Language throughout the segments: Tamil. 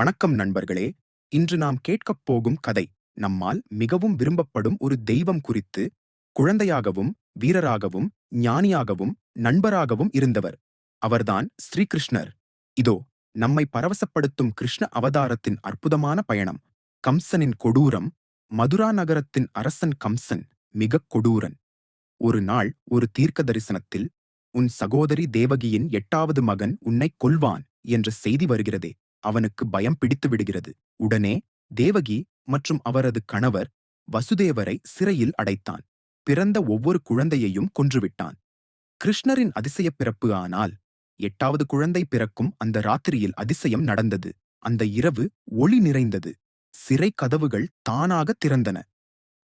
வணக்கம் நண்பர்களே. இன்று நாம் கேட்கப் போகும் கதை நம்மால் மிகவும் விரும்பப்படும் ஒரு தெய்வம் குறித்து குழந்தையாகவும் வீரராகவும் ஞானியாகவும் நண்பராகவும் இருந்தவர். அவர்தான் ஸ்ரீகிருஷ்ணர். இதோ நம்மை பரவசப்படுத்தும் கிருஷ்ண அவதாரத்தின் அற்புதமான பயணம். கம்சனின் கொடூரம் மதுரா நகரத்தின் அரசன் கம்சன் மிகக் கொடூரன். ஒரு நாள் ஒரு தீர்க்க தரிசனத்தில் உன் சகோதரி தேவகியின் எட்டாவது மகன் உன்னை கொல்வான் என்ற செய்தி வருகிறதே. அவனுக்கு பயம் பிடித்து விடுகிறது. உடனே தேவகி மற்றும் அவரது கணவர் வசுதேவரை சிறையில் அடைத்தான். பிறந்த ஒவ்வொரு குழந்தையையும் கொன்றுவிட்டான். கிருஷ்ணரின் அதிசய பிறப்பு ஆனால் எட்டாவது குழந்தை பிறக்கும் அந்த ராத்திரியில் அதிசயம் நடந்தது. அந்த இரவு ஒளி நிறைந்தது. சிறை கதவுகள் தானாக திறந்தன.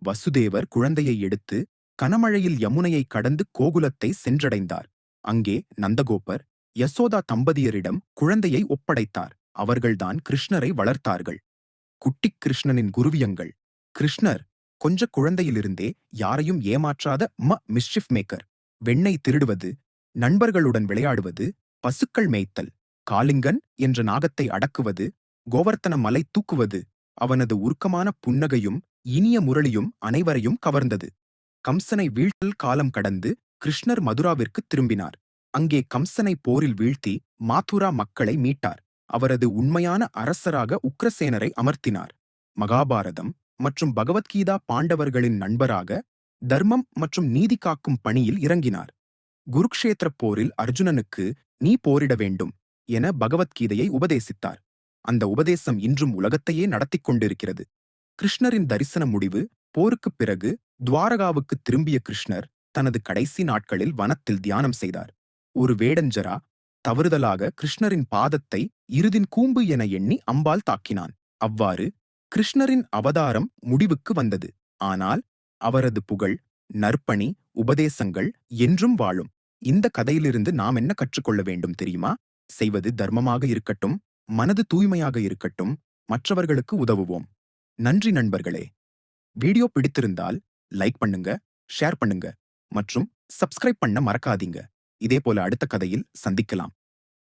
வசுதேவர் குழந்தையை எடுத்து கனமழையில் யமுனையை கடந்து கோகுலத்தை சென்றடைந்தார். அங்கே நந்தகோபர் யசோதா தம்பதியரிடம் குழந்தையை ஒப்படைத்தார். அவர்கள்தான் கிருஷ்ணரை வளர்த்தார்கள். குட்டிக் கிருஷ்ணனின் குருவியங்கள். கிருஷ்ணர் கொஞ்ச குழந்தையிலிருந்தே யாரையும் ஏமாற்றாத ம மிஸ்சிஃப் மேக்கர் வெண்ணெய் திருடுவது நண்பர்களுடன் விளையாடுவது பசுக்கள் மேய்த்தல் காளிங்கன் என்ற நாகத்தை அடக்குவது கோவர்த்தன மலை தூக்குவது அவனது உருக்கமான புன்னகையும் இனிய முரளியும் அனைவரையும் கவர்ந்தது. கம்சனை வீழ்த்தல் காலம் கடந்து கிருஷ்ணர் மதுராவிற்கு திரும்பினார். அங்கே கம்சனை போரில் வீழ்த்தி மாதுரா மக்களை மீட்டார். அவரது உண்மையான அரசராக உக்ரசேனரை அமர்த்தினார். மகாபாரதம் மற்றும் பகவத்கீதா பாண்டவர்களின் நண்பராக தர்மம் மற்றும் நீதி காக்கும் பணியில் இறங்கினார். குருக்ஷேத்திர போரில் அர்ஜுனனுக்கு நீ போரிட வேண்டும் என பகவத்கீதையை உபதேசித்தார். அந்த உபதேசம் இன்றும் உலகத்தையே நடத்திக் கொண்டிருக்கிறது. கிருஷ்ணரின் தரிசன முடிவு போருக்குப் பிறகு துவாரகாவுக்கு திரும்பிய கிருஷ்ணர் தனது கடைசி நாட்களில் வனத்தில் தியானம் செய்தார். ஒரு வேடஞ்சரா தவறுதலாக கிருஷ்ணரின் பாதத்தை இருதின் கூம்பு என எண்ணி அம்பாள் தாக்கினான். அவ்வாறு கிருஷ்ணரின் அவதாரம் முடிவுக்கு வந்தது. ஆனால் அவரது புகழ் நற்பணி உபதேசங்கள் என்றும் வாழும். இந்த கதையிலிருந்து நாம் என்ன கற்றுக்கொள்ள வேண்டும் தெரியுமா? செய்வது தர்மமாக இருக்கட்டும் மனது தூய்மையாக இருக்கட்டும் மற்றவர்களுக்கு உதவுவோம். நன்றி நண்பர்களே. வீடியோ பிடித்திருந்தால் லைக் பண்ணுங்க ஷேர் பண்ணுங்க மற்றும் சப்ஸ்கிரைப் பண்ண மறக்காதீங்க. இதே போல அடுத்த கதையில் சந்திக்கலாம்.